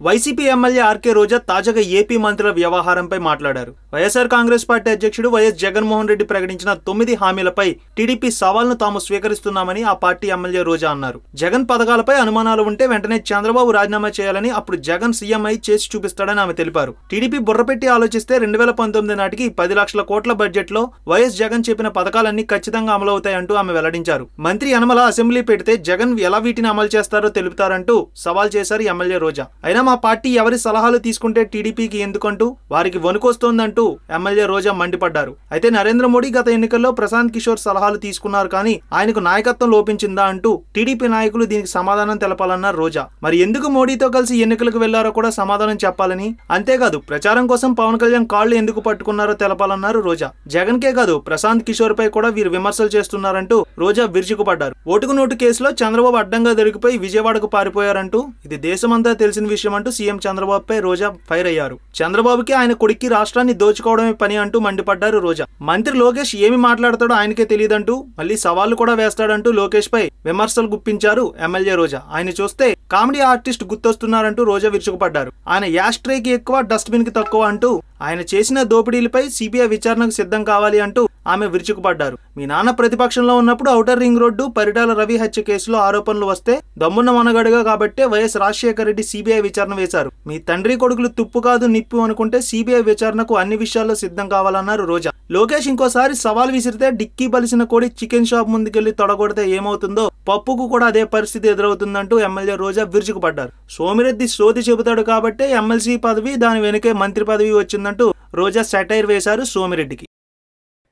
YCP MLA RK రోజా తాజాగా AP మంత్రుల వ్యవహారంపై మాట్లాడారు. వైఎస్ఆర్ కాంగ్రెస్ పార్టీ అధ్యక్షుడు వైఎస్ జగన్మోహన్ రెడ్డి ప్రకటించిన తొమ్మిది హామీలపై టీడీపీ సవాల్ను తాము స్వీకరిస్తున్నామని ఆ పార్టీ ఎమ్మెల్యే రోజా అన్నారు. జగన్ పథకాలపై అనుమానాలు ఉంటే వెంటనే చంద్రబాబు రాజీనామా చేయాలని అప్పుడు జగన్ సీఎం అయి చేసి చూపిస్తాడని ఆమె తెలిపారు. టీడీపీ బుర్రపెట్టి ఆలోచిస్తే రెండు వేల పంతొమ్మిది నాటికి పది లక్షల కోట్ల బడ్జెట్లో వైఎస్ జగన్ చెప్పిన పథకాలన్నీ ఖచ్చితంగా అమలవుతాయంటూ ఆమె వెల్లడించారు. మంత్రి యనమల అసెంబ్లీ పెడితే జగన్ ఎలా వీటిని అమలు చేస్తారో తెలుపుతారంటూ సవాల్ చేశారు ఎమ్మెల్యే రోజా. అయినా మా పార్టీ ఎవరి సలహాలు తీసుకుంటే టీడీపీకి ఎందుకంటూ వారికి వణుకొస్తోందంటూ ఎమ్మెల్యే రోజా మండిపడ్డారు. అయితే నరేంద్ర మోడీ గత ఎన్నికల్లో ప్రశాంత్ కిషోర్ సలహాలు తీసుకున్నారు కానీ ఆయనకు నాయకత్వం లోపించిందా అంటూ టీడీపీ నాయకులు దీనికి సమాధానం తెలపాలన్నారు రోజా. మరి ఎందుకు మోడీతో కలిసి ఎన్నికలకు వెళ్ళారో కూడా సమాధానం చెప్పాలని? అంతేకాదు ప్రచారం కోసం పవన్ కళ్యాణ్ కాళ్ళు ఎందుకు పట్టుకున్నారో తెలపాలన్నారు రోజా. జగన్ కే కాదు ప్రశాంత్ కిషోర్ పై కూడా వీరు విమర్శలు చేస్తున్నారంటూ రోజా విరుచుకుపడ్డారు. ఓటుకు నోటు కేసులో చంద్రబాబు అడ్డంగా దొరికిపోయి విజయవాడకు పారిపోయారంటూ ఇది దేశమంతా తెలిసిన విషయం అంటూ సీఎం చంద్రబాబుపై రోజా ఫైర్ అయ్యారు. చంద్రబాబుకి ఆయన కొడుక్కి రాష్ట్రాన్ని దోచుకోవడమే పని అంటూ మండిపడ్డారు రోజా. మంత్రి లోకేష్ ఏమి మాట్లాడతాడో ఆయనకే తెలియదంటూ మళ్ళీ సవాళ్ళు కూడా వేస్తాడంటూ లోకేష్ పై విమర్శలు గుప్పించారు ఎమ్మెల్యే రోజా. ఆయన చూస్తే కామెడీ ఆర్టిస్ట్ గుర్తొస్తున్నారంటూ రోజా విరుచుకుపడ్డారు. ఆయన యాష్ ట్రేకి ఎక్కువ డస్ట్బిన్కి తక్కువ అంటూ ఆయన చేసిన దోపిడీలపై సిబిఐ విచారణకు సిద్ధం కావాలి అంటూ ఆమె విరుచుకుపడ్డారు. మీ నాన్న ప్రతిపక్షంలో ఉన్నప్పుడు outer ring road Paritala Ravi హత్య కేసులో ఆరోపణలు వస్తే దమ్మున్న మనగడగా కాబట్టే వైఎస్ రాజశేఖర రెడ్డి సిబిఐ విచారణ వేశారు. మీ తండ్రి కొడుకులు తుప్పు కాదు నిప్పు అనుకుంటే సిబిఐ విచారణకు అన్ని విషయాల్లో సిద్ధం కావాలన్నారు రోజా. లోకేష్ ఇంకోసారి సవాల్ విసిరితే డిక్కీ బలిసిన కోడి చికెన్ షాప్ ముందుకెళ్ళి తొడగొడితే ఏమవుతుందో పప్పుకు కూడా అదే పరిస్థితి ఎదురవుతుందంటూ ఎమ్మెల్యే రోజా విరుచుకుపడ్డారు. సోమిరెడ్డి సోది చెబుతాడు కాబట్టే ఎమ్మెల్సీ పదవి దాని వెనుకే మంత్రి పదవి వచ్చిందంటూ రోజా సెటైర్ వేశారు సోమిరెడ్డికి.